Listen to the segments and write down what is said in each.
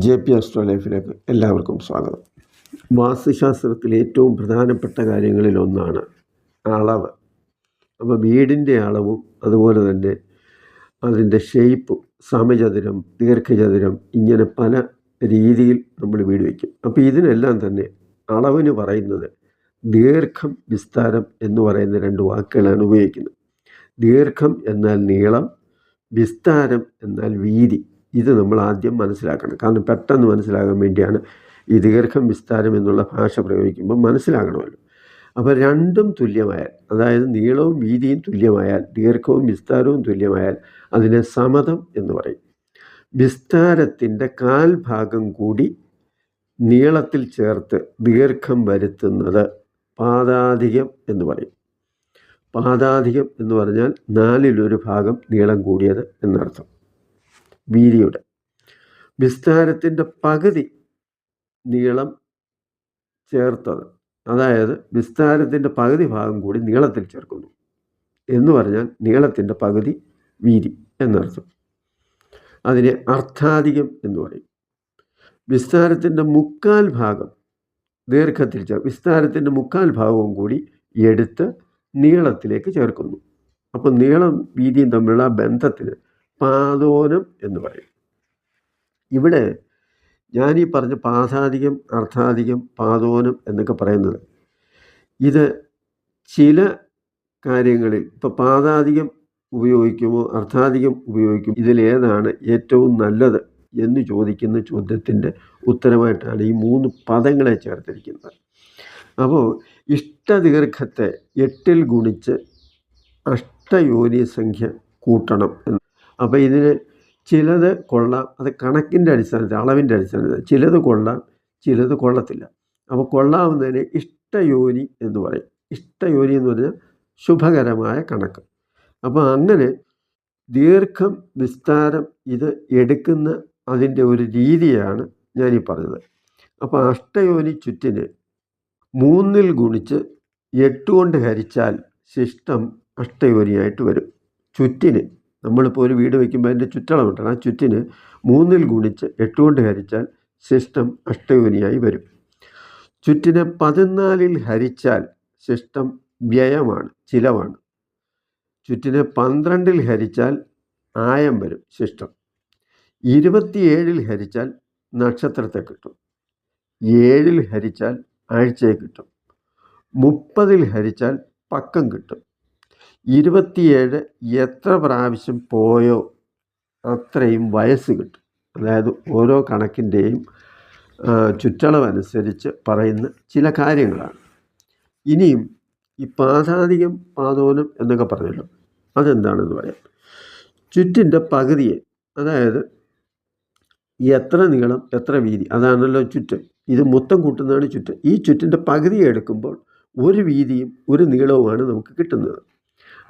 J P astro ലൈഫിലേക്ക് എല്ലാവർക്കും സ്വാഗതം. വാസ്തുശാസ്ത്രത്തിലെ ഏറ്റവും പ്രധാനപ്പെട്ട കാര്യങ്ങളിൽ ഒന്നാണ് അളവ്. അപ്പോൾ വീടിന്റെ അളവും അതുപോലെ തന്നെ അതിന്റെ ഷേപ്പും സമചതുരം ദീർഘചതുരം ഇങ്ങനെ പല രീതിയിൽ നമ്മൾ വീട് വയ്ക്കും. അപ്പോൾ ഇതിനെല്ലാം തന്നെ അളവിന് പറയുന്നത് ദീർഘം വിസ്താരം എന്ന് പറയുന്ന രണ്ട് വാക്കുകളാണ് ഉപയോഗിക്കുന്നത്. ദീർഘം എന്നാൽ നീളം വിസ്താരം എന്നാൽ വീതി. ഇത് നമ്മൾ ആദ്യം മനസ്സിലാക്കണം. കാരണം പെട്ടെന്ന് മനസ്സിലാകാൻ വേണ്ടിയാണ് ഈ ദീർഘം വിസ്താരം എന്നുള്ള ഭാഷ പ്രയോഗിക്കുമ്പോൾ മനസ്സിലാകണമല്ലോ. അപ്പോൾ രണ്ടും തുല്യമായാൽ അതായത് നീളവും വീതിയും തുല്യമായാൽ ദീർഘവും വിസ്താരവും തുല്യമായാൽ അതിനെ സമതം എന്ന് പറയും. വിസ്താരത്തിന്റെ കാൽഭാഗം കൂടി നീളത്തിൽ ചേർത്ത് ദീർഘം വരുത്തുന്നത് പാദാധികം എന്ന് പറയും. പാദാധികം എന്ന് പറഞ്ഞാൽ നാലിലൊരു ഭാഗം നീളം കൂടിയത് എന്നർത്ഥം. വീതിയുടെ. വിസ്താരത്തിന്റെ പകുതി നീളം ചേർത്തത്. അതായത് വിസ്താരത്തിന്റെ പകുതി ഭാഗം കൂടി നീളത്തിൽ ചേർക്കുന്നു. എന്ന് പറഞ്ഞാൽ നീളത്തിന്റെ പകുതി വീതി എന്നർത്ഥം. അതിനെ അർത്ഥാധികം എന്ന് പറയും. വിസ്താരത്തിന്റെ മുക്കാൽ ഭാഗം ദീർഘത്തിൽ ചേർ വിസ്താരത്തിന്റെ മുക്കാൽ ഭാഗവും കൂടി എടുത്ത് നീളത്തിലേക്ക് ചേർക്കുന്നു. അപ്പോൾ നീളം വീതിയും തമ്മിലുള്ള ബന്ധത്തിന് പാദോനം എന്ന് പറയും. ഇവിടെ ഞാൻ ഈ പറഞ്ഞ പാദാധികം അർത്ഥാധികം പാദോനം എന്നൊക്കെ പറയുന്നത് ഇത് ചില കാര്യങ്ങളിൽ ഇപ്പോൾ പാദാധികം ഉപയോഗിക്കുമോ അർത്ഥാധികം ഉപയോഗിക്കും ഇതിലേതാണ് ഏറ്റവും നല്ലത് എന്ന് ചോദിക്കുന്ന ചോദ്യത്തിന്റെ ഉത്തരമായിട്ടാണ് ഈ മൂന്ന് പദങ്ങളെ ചേർത്തിരിക്കുന്നത്. അപ്പോൾ ഇഷ്ടദീർഘത്തെ എട്ടിൽ ഗുണിച്ച് അഷ്ടയോനി സംഖ്യ കൂട്ടണം എന്ന് അപ്പോൾ ഇതിന് ചിലത് കൊള്ളാം. അത് കണക്കിന്റെ അടിസ്ഥാനത്തിൽ അളവിന്റെ അടിസ്ഥാനത്തിൽ. ചിലത് കൊള്ളാം ചിലത് കൊള്ളത്തില്ല. അപ്പോൾ കൊള്ളാവുന്നതിന് ഇഷ്ടയോനി എന്ന് പറയും. ഇഷ്ടയോനി എന്ന് പറഞ്ഞാൽ ശുഭകരമായ കണക്ക്. അപ്പോൾ അങ്ങനെ ദീർഘം വിസ്താരം ഇത് എടുക്കുന്ന അതിന്റെ ഒരു രീതിയാണ് ഞാനീ പറഞ്ഞത്. അപ്പോൾ അഷ്ടയോനി ചുറ്റിന് മൂന്നിൽ ഗുണിച്ച് എട്ട് കൊണ്ട് ഹരിച്ചാൽ ശിഷ്ടം അഷ്ടയോനിയായിട്ട് വരും. ചുറ്റിന് നമ്മളിപ്പോൾ ഒരു വീട് വയ്ക്കുമ്പോൾ അതിന്റെ ചുറ്റളവുണ്ട് ആ ചുറ്റിന് മൂന്നിൽ ഗുണിച്ച് എട്ട് കൊണ്ട് ഹരിച്ചാൽ ശിഷ്ടം അഷ്ടയോനിയായി വരും. ചുറ്റിനെ പതിനാലിൽ ഹരിച്ചാൽ ശിഷ്ടം വ്യയമാണ് ചിലവാണ്. ചുറ്റിനെ പന്ത്രണ്ടിൽ ഹരിച്ചാൽ ആയം വരും ശിഷ്ടം ഇരുപത്തിയേഴിൽ ഹരിച്ചാൽ നക്ഷത്രത്തെ കിട്ടും. ഏഴിൽ ഹരിച്ചാൽ ആഴ്ചയെ കിട്ടും. മുപ്പതിൽ ഹരിച്ചാൽ പക്കം കിട്ടും. ഇരുപത്തിയേഴ് എത്ര പ്രാവശ്യം പോയോ അത്രയും വയസ്സ് കിട്ടും. അതായത് ഓരോ കണക്കിന്റെയും ചുറ്റളവനുസരിച്ച് പറയുന്ന ചില കാര്യങ്ങളാണ്. ഇനിയും ഈ പാതാധികം പാതോലം എന്നൊക്കെ പറഞ്ഞല്ലോ അതെന്താണെന്ന് പറയാം. ചുറ്റിന്റെ പകുതിയെ അതായത് എത്ര നീളം എത്ര വീതി അതാണല്ലോ ചുറ്റ്. ഇത് മൊത്തം കൂട്ടുന്നതാണ് ചുറ്റ്. ഈ ചുറ്റിന്റെ പകുതി എടുക്കുമ്പോൾ ഒരു വീതിയും ഒരു നീളവുമാണ് നമുക്ക് കിട്ടുന്നത്.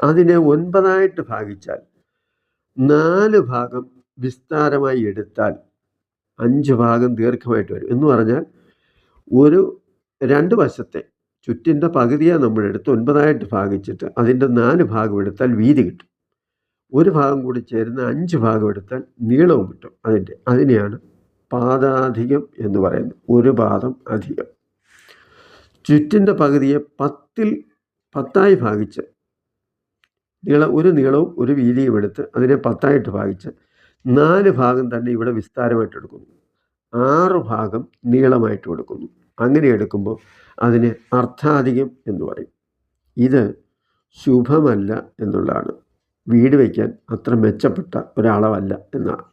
അതിനെ ഒൻപതായിട്ട് ഭാഗിച്ചാൽ നാല് ഭാഗം വിസ്താരമായി എടുത്താൽ അഞ്ച് ഭാഗം ദീർഘമായിട്ട് വരും. എന്ന് പറഞ്ഞാൽ ഒരു രണ്ട് വശത്തെ ചുറ്റിന്റെ പകുതിയെ നമ്മൾ എടുത്ത് ഒൻപതായിട്ട് ഭാഗിച്ചിട്ട് അതിന്റെ നാല് ഭാഗം എടുത്താൽ വീതി കിട്ടും. ഒരു ഭാഗം കൂടി ചേരുന്ന അഞ്ച് ഭാഗം എടുത്താൽ നീളവും കിട്ടും. അതിന്റെ അതിനെയാണ് പാദാധികം എന്ന് പറയുന്നത്. ഒരു പാദം അധികം. ചുറ്റിന്റെ പകുതിയെ പത്തിൽ പത്തായി ഭാഗിച്ച് നീളം ഒരു നീളവും ഒരു വീതിയും എടുത്ത് അതിനെ പത്തായിട്ട് ഭാഗിച്ച് നാല് ഭാഗം തന്നെ ഇവിടെ വിസ്താരമായിട്ട് എടുക്കുന്നു. ആറ് ഭാഗം നീളമായിട്ട് എടുക്കുന്നു. അങ്ങനെ എടുക്കുമ്പോൾ അതിന് അർത്ഥാധികം എന്ന് പറയും. ഇത് ശുഭമല്ല എന്നുള്ളതാണ്. വീട് വയ്ക്കാൻ അത്ര മെച്ചപ്പെട്ട ഒരളവല്ല എന്നാണ്.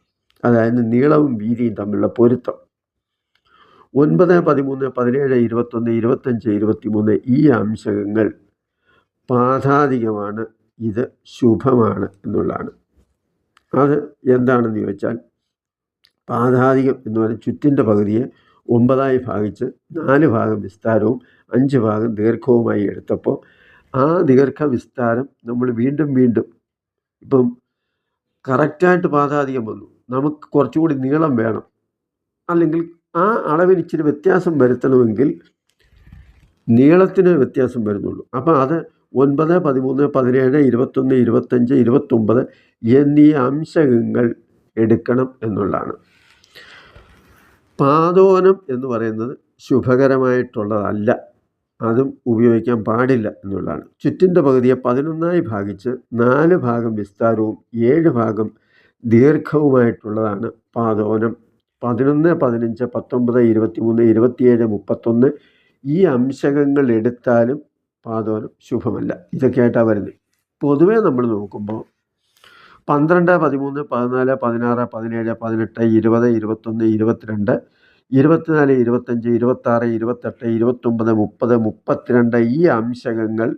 അതായത് നീളവും വീതിയും തമ്മിലുള്ള പൊരുത്തം. ഒൻപത് പതിമൂന്ന് പതിനേഴ് ഇരുപത്തൊന്ന് ഇരുപത്തഞ്ച് ഇരുപത്തിമൂന്ന് ഈ അംശങ്ങൾ പാദാധികമാണ് ഇത് ശുഭമാണ് എന്നുള്ളതാണ്. അത് എന്താണെന്ന് ചോദിച്ചാൽ പാതാധികം എന്ന് പറഞ്ഞാൽ ചുറ്റിന്റെ പകുതിയെ ഒമ്പതായി ഭാഗിച്ച് നാല് ഭാഗം വിസ്താരവും അഞ്ച് ഭാഗം ദീർഘവുമായി എടുത്തപ്പോൾ ആ ദീർഘ വിസ്താരം നമ്മൾ വീണ്ടും വീണ്ടും ഇപ്പം കറക്റ്റായിട്ട് പാതാധികം വന്നു. നമുക്ക് കുറച്ചുകൂടി നീളം വേണം. അല്ലെങ്കിൽ ആ അളവിന് ഇച്ചിരി വ്യത്യാസം വരുത്തണമെങ്കിൽ നീളത്തിന് വ്യത്യാസം വരുന്നുള്ളൂ. അപ്പോൾ അത് ഒൻപത് പതിമൂന്ന് പതിനേഴ് ഇരുപത്തൊന്ന് ഇരുപത്തഞ്ച് ഇരുപത്തൊമ്പത് എന്നീ അംശകങ്ങൾ എടുക്കണം എന്നുള്ളതാണ്. പാതോനം എന്ന് പറയുന്നത് ശുഭകരമായിട്ടുള്ളതല്ല. അതും ഉപയോഗിക്കാൻ പാടില്ല എന്നുള്ളതാണ്. ചുറ്റിന്റെ പകുതിയെ പതിനൊന്നായി ഭാഗിച്ച് നാല് ഭാഗം വിസ്താരവും ഏഴ് ഭാഗം ദീർഘവുമായിട്ടുള്ളതാണ് പാതോനം. പതിനൊന്ന് പതിനഞ്ച് പത്തൊമ്പത് ഇരുപത്തി മൂന്ന് ഇരുപത്തിയേഴ് മുപ്പത്തൊന്ന് ഈ അംശകങ്ങൾ എടുത്താലും പാതോനം ശുഭമല്ല. ഇതൊക്കെയായിട്ടാണ് വരുന്നത്. പൊതുവേ നമ്മൾ നോക്കുമ്പോൾ പന്ത്രണ്ട് പതിമൂന്ന് പതിനാല് പതിനാറ് പതിനേഴ് പതിനെട്ട് ഇരുപത് ഇരുപത്തൊന്ന് ഇരുപത്തിരണ്ട് ഇരുപത്തിനാല് ഇരുപത്തഞ്ച് ഇരുപത്താറ് ഇരുപത്തെട്ട് ഇരുപത്തൊമ്പത് മുപ്പത് മുപ്പത്തിരണ്ട് ഈ അംശകങ്ങൾ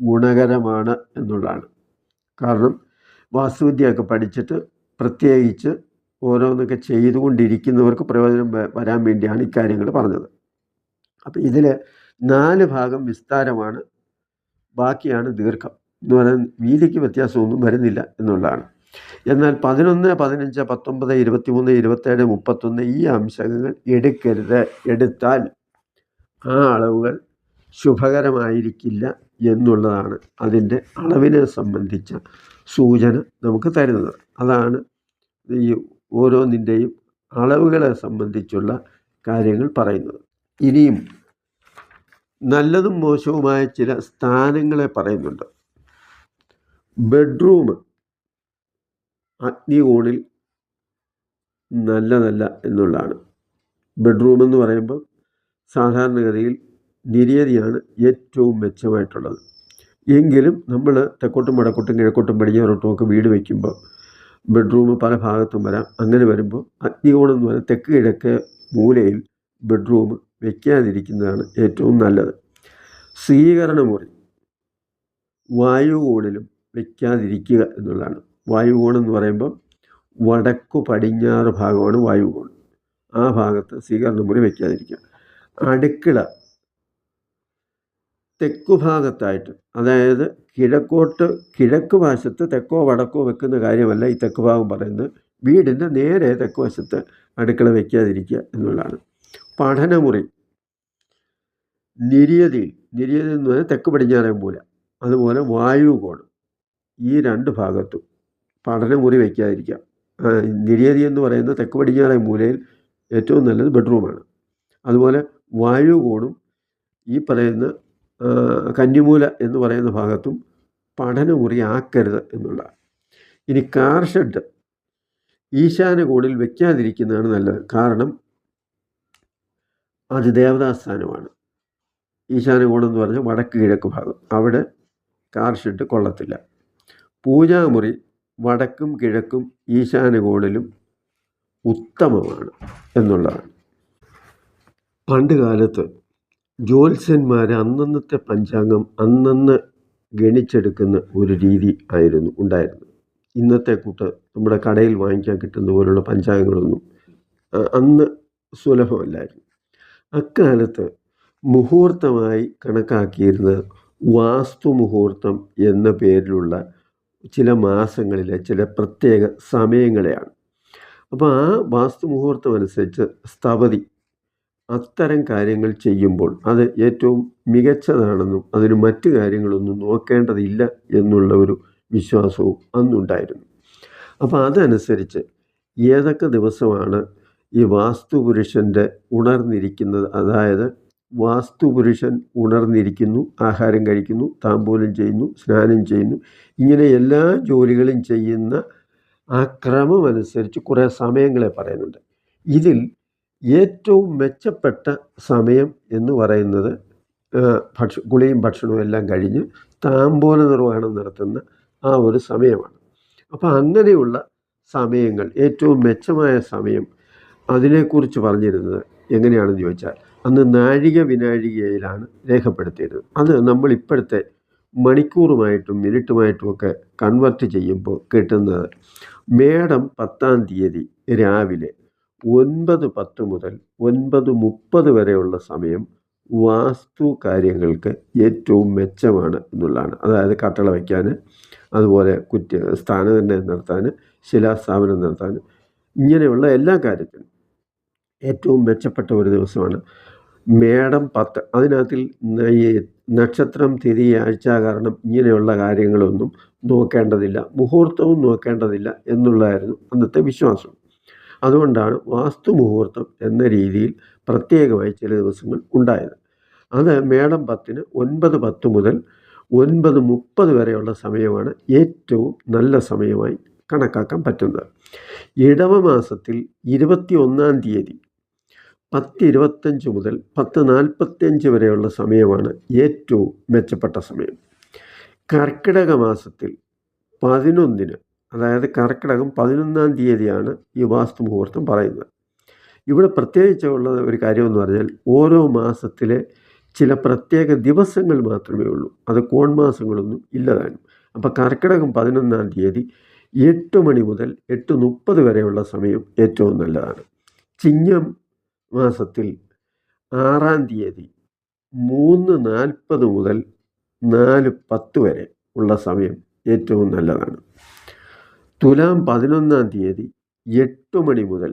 ഗുണകരമാണ് എന്നുള്ളതാണ്. കാരണം വാസ്തുവിദ്യയൊക്കെ പഠിച്ചിട്ട് പ്രത്യേകിച്ച് ഓരോന്നൊക്കെ ചെയ്തുകൊണ്ടിരിക്കുന്നവർക്ക് പ്രയോജനം വരാൻ വേണ്ടിയാണ് ഇക്കാര്യങ്ങൾ പറഞ്ഞത്. അപ്പോൾ ഇതിൽ നാല് ഭാഗം വിസ്താരമാണ്. ബാക്കിയാണ് ദീർഘം. എന്ന് പറയുന്നത് വീതിക്ക് വ്യത്യാസമൊന്നും വരുന്നില്ല എന്നുള്ളതാണ്. എന്നാൽ പതിനൊന്ന് പതിനഞ്ച് പത്തൊമ്പത് ഇരുപത്തിമൂന്ന് ഇരുപത്തേഴ് മുപ്പത്തൊന്ന് ഈ അംശങ്ങൾ എടുക്കരുത്. എടുത്താൽ ആ അളവുകൾ ശുഭകരമായിരിക്കില്ല എന്നുള്ളതാണ് അതിന്റെ അളവിനെ സംബന്ധിച്ച സൂചന നമുക്ക് തരുന്നത്. അതാണ് ഈ ഓരോന്നിന്റെയും അളവുകളെ സംബന്ധിച്ചുള്ള കാര്യങ്ങൾ പറയുന്നത്. ഇനിയും നല്ലതും മോശവുമായ ചില സ്ഥാനങ്ങളെ പറയുന്നുണ്ട്. ബെഡ്റൂം അഗ്നികോണിൽ നല്ലതല്ല എന്നുള്ളതാണ്. ബെഡ്റൂം എന്ന് പറയുമ്പോൾ സാധാരണഗതിയിൽ നിര്യതിയാണ് ഏറ്റവും മെച്ചമായിട്ടുള്ളത്. എങ്കിലും നമ്മൾ തെക്കോട്ടും വടക്കോട്ടും കിഴക്കോട്ടും പടിഞ്ഞാറോട്ടും ഒക്കെ വീട് വയ്ക്കുമ്പോൾ ബെഡ്റൂം പല ഭാഗത്തും വരാം. അങ്ങനെ വരുമ്പോൾ അഗ്നികോണം എന്ന് പറയുന്നത് തെക്ക് കിഴക്ക് മൂലയിൽ ബെഡ്റൂം വയ്ക്കാതിരിക്കുന്നതാണ് ഏറ്റവും നല്ലത്. സ്വീകരണ മുറി വായുകോണിലും വയ്ക്കാതിരിക്കുക എന്നുള്ളതാണ്. വായുകോൺ എന്ന് പറയുമ്പം വടക്കു പടിഞ്ഞാറ് ഭാഗമാണ് വായുകോൺ. ആ ഭാഗത്ത് സ്വീകരണ മുറി വയ്ക്കാതിരിക്കുക അടുക്കള. തെക്കു ഭാഗത്തായിട്ട് അതായത് കിഴക്കോട്ട് കിഴക്ക് വശത്ത് തെക്കോ വടക്കോ വെക്കുന്ന കാര്യമല്ല ഈ തെക്ക് ഭാഗം പറയുന്നത്. വീടിന്റെ നേരെ തെക്ക് വശത്ത് അടുക്കള വയ്ക്കാതിരിക്കുക എന്നുള്ളതാണ്. പഠനമുറി. നിര്യതി. നിര്യതി എന്ന് പറഞ്ഞാൽ തെക്ക് പടിഞ്ഞാറൻ മൂല. അതുപോലെ വായുകോണം ഈ രണ്ട് ഭാഗത്തും പഠനമുറി വയ്ക്കാതിരിക്കാം നിര്യതി എന്ന് പറയുന്ന തെക്ക് പടിഞ്ഞാറൻ മൂലയിൽ ഏറ്റവും നല്ലത് ബെഡ്റൂമാണ്. അതുപോലെ വായുകോണും ഈ പറയുന്ന കന്നിമൂല എന്ന് പറയുന്ന ഭാഗത്തും പഠനമുറി ആക്കരുത് എന്നുള്ള ഇനി കാർ ഷെഡ് ഈശാന കോണിൽ വയ്ക്കാതിരിക്കുന്നതാണ് നല്ലത്. കാരണം അത് ദേവതാസ്ഥാനമാണ്. ഈശാന കോണം എന്ന് പറഞ്ഞാൽ വടക്ക് കിഴക്ക് ഭാഗം. അവിടെ കാർഷിട്ട് കൊള്ളത്തില്ല. പൂജാമുറി വടക്കും കിഴക്കും ഈശാന കോണിലും ഉത്തമമാണ് എന്നുള്ളതാണ്. പണ്ട് കാലത്ത് ജ്യോത്സ്യന്മാർ അന്നന്നത്തെ പഞ്ചാംഗം അന്നന്ന് ഗണിച്ചെടുക്കുന്ന ഒരു രീതി ആയിരുന്നു ഉണ്ടായിരുന്നത്. ഇന്നത്തെ കൂട്ട് നമ്മുടെ കടയിൽ വാങ്ങിക്കാൻ കിട്ടുന്ന പോലുള്ള പഞ്ചാംഗങ്ങളൊന്നും അന്ന് സുലഭമല്ലായിരുന്നു. അക്കാലത്ത് മുഹൂർത്തമായി കണക്കാക്കിയിരുന്ന വാസ്തു മുഹൂർത്തം എന്ന പേരിലുള്ള ചില മാസങ്ങളിലെ ചില പ്രത്യേക സമയങ്ങളെയാണ്. അപ്പോൾ ആ വാസ്തു മുഹൂർത്തം അനുസരിച്ച് സ്ഥപതി അത്തരം കാര്യങ്ങൾ ചെയ്യുമ്പോൾ അത് ഏറ്റവും മികച്ചതാണെന്നും അതിന് മറ്റു കാര്യങ്ങളൊന്നും നോക്കേണ്ടതില്ല എന്നുള്ള ഒരു വിശ്വാസവും അന്നുണ്ടായിരുന്നു. അപ്പോൾ അതനുസരിച്ച് ഏതൊക്കെ ദിവസമാണ് ഈ വാസ്തുപുരുഷന്റെ ഉണർന്നിരിക്കുന്നത് അതായത് വാസ്തുപുരുഷൻ ഉണർന്നിരിക്കുന്നു ആഹാരം കഴിക്കുന്നു താമ്പൂലം ചെയ്യുന്നു സ്നാനം ചെയ്യുന്നു ഇങ്ങനെ എല്ലാ ജോലികളും ചെയ്യുന്ന ആ ക്രമമനുസരിച്ച് കുറേ സമയങ്ങളെ പറയുന്നുണ്ട്. ഇതിൽ ഏറ്റവും മെച്ചപ്പെട്ട സമയം എന്ന് പറയുന്നത് ഭക്ഷ കുളിയും ഭക്ഷണവും എല്ലാം കഴിഞ്ഞ് താമ്പോല നിർവഹണം നടത്തുന്ന ആ ഒരു സമയമാണ്. അപ്പോൾ അങ്ങനെയുള്ള സമയങ്ങൾ ഏറ്റവും മെച്ചമായ സമയം അതിനെക്കുറിച്ച് പറഞ്ഞിരുന്നത് എങ്ങനെയാണെന്ന് ചോദിച്ചാൽ അന്ന് നാഴിക വിനാഴികയിലാണ് രേഖപ്പെടുത്തിയിരുന്നത്. അത് നമ്മൾ ഇപ്പോഴത്തെ മണിക്കൂറുമായിട്ടും മിനിറ്റുമായിട്ടും ഒക്കെ കൺവെർട്ട് ചെയ്യുമ്പോൾ കിട്ടുന്നത് മേടം പത്താം തീയതി രാവിലെ ഒൻപത് പത്ത് മുതൽ ഒൻപത് മുപ്പത് വരെയുള്ള സമയം വാസ്തു കാര്യങ്ങൾക്ക് ഏറ്റവും മെച്ചമാണ് എന്നുള്ളതാണ്. അതായത് കട്ടള വയ്ക്കാൻ അതുപോലെ കുറ്റ സ്ഥാനനിർണയം നടത്താൻ ശിലാസ്ഥാപനം നടത്താൻ ഇങ്ങനെയുള്ള എല്ലാ കാര്യത്തിനും ഏറ്റവും മെച്ചപ്പെട്ട ഒരു ദിവസമാണ്. മേടം പത്ത്. അതിനകത്തിൽ ഈ നക്ഷത്രം തിരി ആഴ്ച കാരണം ഇങ്ങനെയുള്ള കാര്യങ്ങളൊന്നും നോക്കേണ്ടതില്ല. മുഹൂർത്തവും നോക്കേണ്ടതില്ല എന്നുള്ളതായിരുന്നു അന്നത്തെ വിശ്വാസം. അതുകൊണ്ടാണ് വാസ്തു മുഹൂർത്തം എന്ന രീതിയിൽ പ്രത്യേകമായി ചില ദിവസങ്ങൾ ഉണ്ടായത്. അത് മേടം പത്തിന് ഒൻപത് പത്ത് മുതൽ ഒൻപത് മുപ്പത് വരെയുള്ള സമയമാണ് ഏറ്റവും നല്ല സമയമായി കണക്കാക്കാൻ പറ്റുന്നത്. ഇടവ മാസത്തിൽ ഇരുപത്തി ഒന്നാം തീയതി പത്ത് ഇരുപത്തഞ്ച് മുതൽ പത്ത് നാൽപ്പത്തിയഞ്ച് വരെയുള്ള സമയമാണ് ഏറ്റവും മെച്ചപ്പെട്ട സമയം. കർക്കിടക മാസത്തിൽ പതിനൊന്നിന് അതായത് കർക്കിടകം പതിനൊന്നാം തീയതിയാണ് ഈ വാസ്തു മുഹൂർത്തം പറയുന്നത്. ഇവിടെ പ്രത്യേകിച്ച് ഉള്ള ഒരു കാര്യമെന്ന് പറഞ്ഞാൽ ഓരോ മാസത്തിലെ ചില പ്രത്യേക ദിവസങ്ങൾ മാത്രമേ ഉള്ളൂ. അത് കോൺമാസങ്ങളൊന്നും ഇല്ലതാനും അപ്പോൾ കർക്കിടകം പതിനൊന്നാം തീയതി എട്ട് മണി മുതൽ എട്ട് മുപ്പത് വരെയുള്ള സമയം ഏറ്റവും നല്ലതാണ്. ചിങ്ങം മാസത്തിൽ ആറാം തീയതി മൂന്ന് നാൽപ്പത് മുതൽ നാല് പത്ത് വരെ ഉള്ള സമയം ഏറ്റവും നല്ലതാണ്. തുലാം പതിനൊന്നാം തീയതി എട്ട് മണി മുതൽ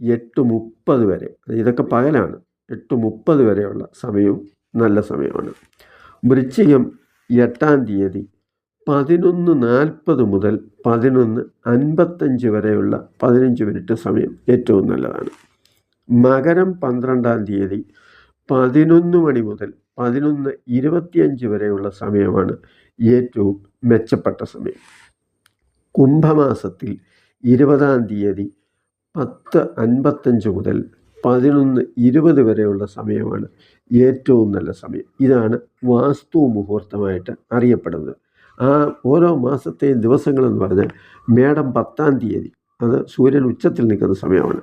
എട്ട് മുപ്പത് വരെ ഇതൊക്കെ പകലാണ് എട്ട് മുപ്പത് വരെയുള്ള സമയവും നല്ല സമയമാണ്. വൃശ്ചികം എട്ടാം തീയതി പതിനൊന്ന് നാൽപ്പത് മുതൽ പതിനൊന്ന് അൻപത്തഞ്ച് വരെയുള്ള പതിനഞ്ച് മിനിറ്റ് സമയം ഏറ്റവും നല്ലതാണ്. മകരം പന്ത്രണ്ടാം തീയതി പതിനൊന്ന് മണി മുതൽ പതിനൊന്ന് ഇരുപത്തിയഞ്ച് വരെയുള്ള സമയമാണ് ഏറ്റവും മെച്ചപ്പെട്ട സമയം. കുംഭമാസത്തിൽ ഇരുപതാം തീയതി പത്ത് അൻപത്തഞ്ച് മുതൽ പതിനൊന്ന് ഇരുപത് വരെയുള്ള സമയമാണ് ഏറ്റവും നല്ല സമയം. ഇതാണ് വാസ്തു മുഹൂർത്തമായിട്ട് അറിയപ്പെടുന്നത്. ആ ഓരോ മാസത്തെയും ദിവസങ്ങളെന്ന് പറഞ്ഞാൽ മേടം പത്താം തീയതി അത് സൂര്യൻ ഉച്ചത്തിൽ നിൽക്കുന്ന സമയമാണ്.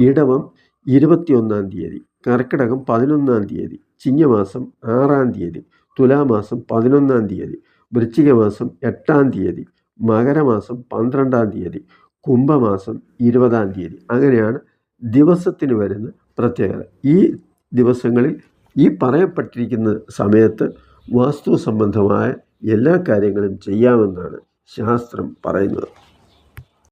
ഇടവം ഇരുപത്തിയൊന്നാം തീയതി കർക്കിടകം പതിനൊന്നാം തീയതി ചിങ്ങമാസം ആറാം തീയതി തുലാമാസം പതിനൊന്നാം തീയതി വൃശ്ചികമാസം എട്ടാം തീയതി മകരമാസം പന്ത്രണ്ടാം തീയതി കുംഭമാസം ഇരുപതാം തീയതി. അങ്ങനെയാണ് ദിവസത്തിന് വരുന്ന പ്രത്യേകത. ഈ ദിവസങ്ങളിൽ ഈ പറയപ്പെട്ടിരിക്കുന്ന സമയത്ത് വാസ്തു സംബന്ധമായ എല്ലാ കാര്യങ്ങളും ചെയ്യാമെന്നാണ് ശാസ്ത്രം പറയുന്നത്.